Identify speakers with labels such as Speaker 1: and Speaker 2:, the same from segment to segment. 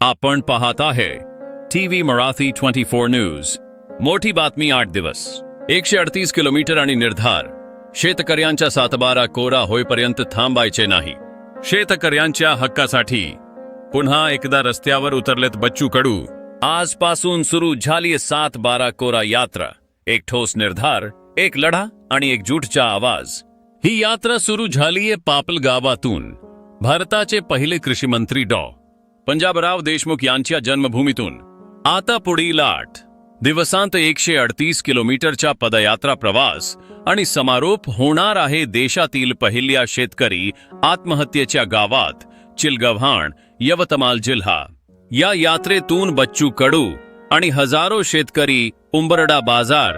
Speaker 1: आपण पाहत आहे TV Marathi twenty four news. मोठी बातमी आठ दिवस. एकशे अडतीस किलोमीटर आणि निर्धार. शेतकऱ्यांच्या सातबारा कोरा होईपर्यंत थांबायचे नाही. शेतकऱ्यांच्या हक्कासाठी. पुन्हा एकदा रस्त्यावर उतरलेत बच्चू कडू. आजपासून सुरू झाली सात बारा कोरा यात्रा. एक ठोस निर्धार एक लढा आणि एकजूटचा आवाज. ही यात्रा सुरू झालीये पापल गावातून भारताचे पहिले कृषी मंत्री डॉ. पंजाबराव देशमुख यांच्या जन्मभूमीतून आता पुढील आठ दिवसांत एकशे अडतीस किलोमीटरच्या पदयात्रा प्रवास आणि समारोप होणार आहे देशातील पहिल्या शेतकरी आत्महत्येच्या गावात चिलगव्हाण यवतमाल जिल्हा. या यात्रेतून बच्चू कडू आणि हजारो शेतकरी उंबरडा बाजार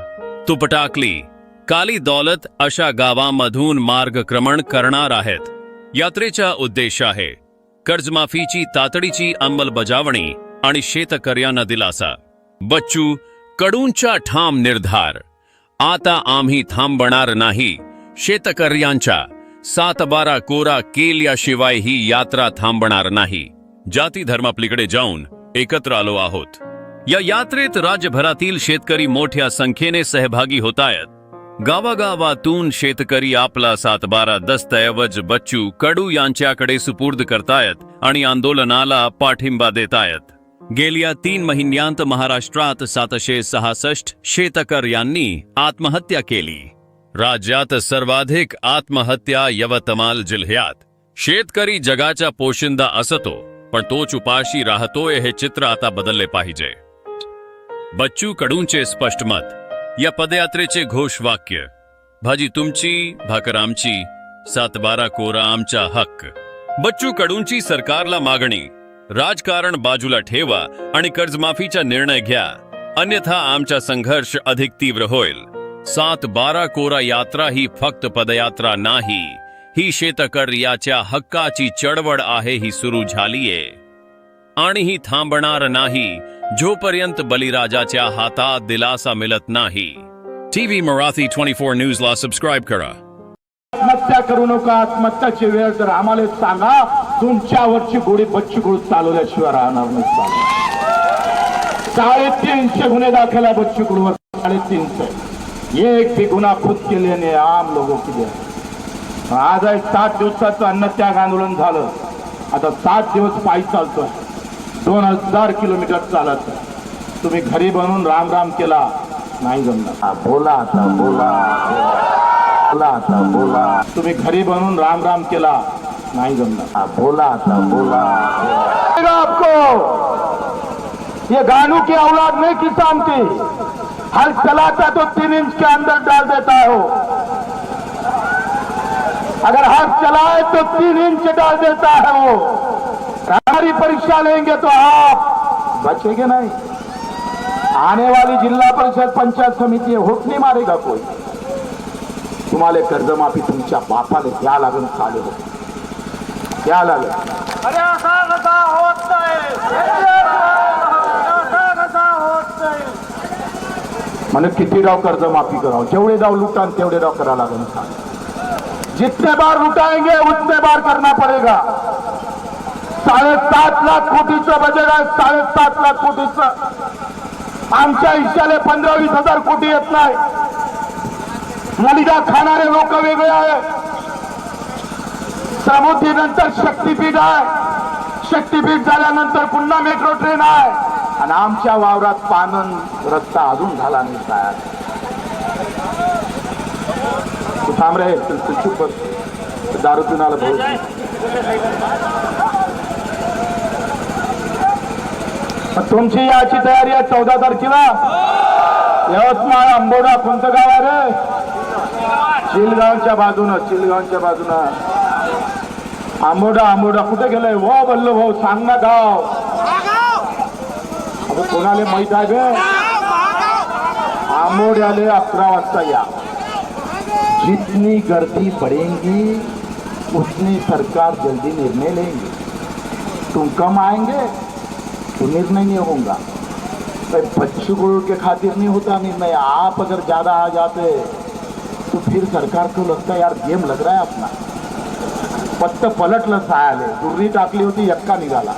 Speaker 1: तुपटाकली काली दौलत अशा गावांमधून मार्गक्रमण करणार आहेत. यात्रेचा उद्देश आहे कर्जमाफीची तातडीची अंमलबजावणी आणि शेतकऱ्यांना दिलासा. बच्चू कडूंचा ठाम निर्धार. आता आम्ही थांबणार नाही. शेतकऱ्यांच्या सातबारा कोरा केल्याशिवाय ही यात्रा थांबणार नाही. जाती धर्मापलीकडे जाऊन एकत्र आलो आहोत. या यात्रेत राज्यभरातील शेतकरी मोठ्या संख्येने सहभागी होत आहेत गावागावातून शेतकरी आपला सातबारा दस्तऐवज बच्चू कडू यांच्याकडे सुपूर्द करतायत आणि आंदोलनाला पाठिंबा देतायत. गेल्या तीन महिन्यांत महाराष्ट्रात सातशे सहासष्ट शेतकर यांनी आत्महत्या केली. राज्यात सर्वाधिक आत्महत्या यवतमाल जिल्ह्यात. शेतकरी जगाचा पोशिंदा असतो पण तोच उपाशी राहतोय हे चित्र आता बदलले पाहिजे. बच्चू कडूंचे स्पष्ट मत या पदयात्रेचे घोषवाक्य भाजी तुमची भाकर आमची सातबारा कोरा आमचा हक्क. बच्चू कडूंची सरकारला मागणी राजकारण बाजूला ठेवा आणि कर्जमाफीचा निर्णय घ्या. अन्यथा आमचा संघर्ष अधिक तीव्र होईल. सात बारा कोरा यात्रा ही फक्त पदयात्रा नाही ही शेतकर याच्या हक्काची चळवळ आहे ही सुरू झालीये. आणि ही थांबणार नाही जोपर्यंत बलिराजाच्या हातात दिलासा मिळत नाही TV Marathi twenty four news ला सबस्क्राईब करा.
Speaker 2: आत्महत्या करू नका आत्महत्याची वेळ तर आम्हाला सांगा तुमच्यावरची गोडी बच्ची गुळ चालवल्याशिवाय राहणार नाही साडेतीनशे गुन्हे दाखल आहे बच्ची गुळवर साडेतीनशे. एक भी गुन्हा खुद केल्याने आम लोगों के लिए आज आहे सात दिवसाचं अन्नत्याग आंदोलन झालं. आता सात दिवस पायी चालतोय. दोन हजार किलोमीटर चालत. तुम्ही घरी बनवून राम राम केला नाही जमणार. बोला आता बोला बोला आता बोला. तुम्ही घरी बनवून राम राम केला नाही जमणार. बोला आता बोला आपको ये गानू की औलाद नहीं किसान की हल चलाता तो तीन इंच के अंदर डाल देता है अगर हाथ चलाए तो तीन इंच डाल देता है वो। हमारी परीक्षा लेंगे तो आप बचेंगे नहीं। आने वाली जिला परिषद पंचायत समिती होत नाही मारेगा कोई। तुम्हाला कर्जमाफी तुमच्या बापाला द्या लागेल चालू हो। द्या लागेल म्हणजे किती डाव कर्जमाफी करावं? जेवढे डाव लुटान तेवढे डाव करा लागेल जितने बार लुटाएंगे उतने बार करना पड़ेगा। साडेसात लाख कोटीचं बजेट आहे साडेसात लाख कोटीचं. आमच्या हिश्श्याला पंधरा वीस हजार कोटी येत नाही. मलिदा खाणारे लोक वेगळे आहे समुद्री नंतर शक्तीपीठ आहे. शक्तीपीठ झाल्यानंतर पुन्हा मेट्रो ट्रेन आहे. आणि आमच्या वावरात पानन रस्ता अजून झाला नाही तयार थांब रे चुप दारू पिणाला भाऊ तुमची याची तयारी आहे चौदा तारखेला. यवतमाळ आंबोडा कोणतं गाव आहे रे? चिलगावच्या बाजूनं चिलगावच्या बाजूनं. आंबोडा आंबोडा कुठे गेलाय? हो बल्लो भाऊ सांग ना गाव. अगं कोणाला माहीत आहे बे आंबोड्याले अकरा वाजता या. जितनी गर्दी पडेंगी उतनी सरकार जल्दी निर्णय लेंगे. तुम कम आएंगे? तो निर्णय नहीं होगा। भाई बच्चों को के खातिर नहीं होता निर्णय। आप अगर ज्यादा आ जाते तो फिर सरकार को लगता है यार गेम लग रहा है अपना। पत्त पलटलं सायाले दुर्री टाकली होती यक्का निघाला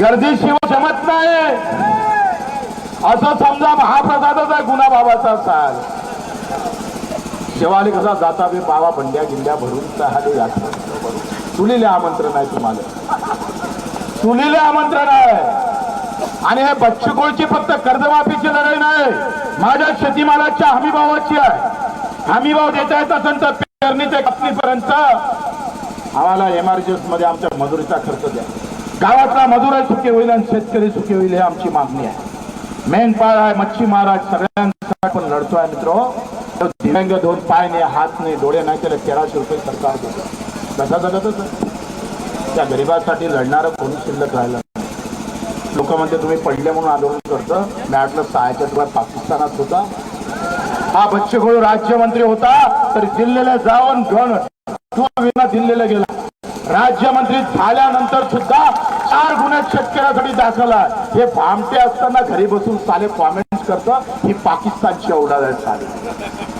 Speaker 2: गर्दी शिव जमत नाही असं समजा महाप्रसादच आहे गुन्हा बाबाचा साल। शिवाले कसा जाता बी बाबा बंड्या गिंड्या भरून चाहले यात्रा चुलीले आमंत्रण आहे तुम्हाला. चुलीले आमंत्रण आहे. आणि हे बच्चकोळची फक्त कर्जमाफीची लढाई नाही माझ्या शेतीमालाच्या हमीभावाची आहे. हमीभाव देता येत असेल तर पेरणी ते कापणीपर्यंत. आम्हाला एमआरजीएसमध्ये आमच्या मजुरीचा खर्च द्या. गावातला मजूर सुखी होईल आणि शेतकरी सुखी होईल ही आमची मागणी आहे. मेंढपाळ आहे मच्छीमार आहे सगळ्यांसाठी आपण लढतोय मित्र. दिव्यांग दोन पाय नाही हात नाही डोळे नाही त्याला तेराशे रुपये सरकार देतो. कसा जगतच त्या गरिबासाठी लढणारं कोणी शिल्लक राहिलं लोक म्हणते तुम्ही पडले म्हणून आंदोलन करतं. मी म्हटलं सहाच्या तुला पाकिस्तानात होता. हा बच्चेगोळू राज्यमंत्री होता तर दिल्लीला जाऊन घेऊन तो विना दिल्लीला गेला. राज्यमंत्री झाल्यानंतर सुद्धा चार गुन्ह्यात शेतकऱ्यासाठी दाखल आहे. हे भामटे असताना घरी बसून साले कॉमेंट करतं ही पाकिस्तानची औडाद आहे साले.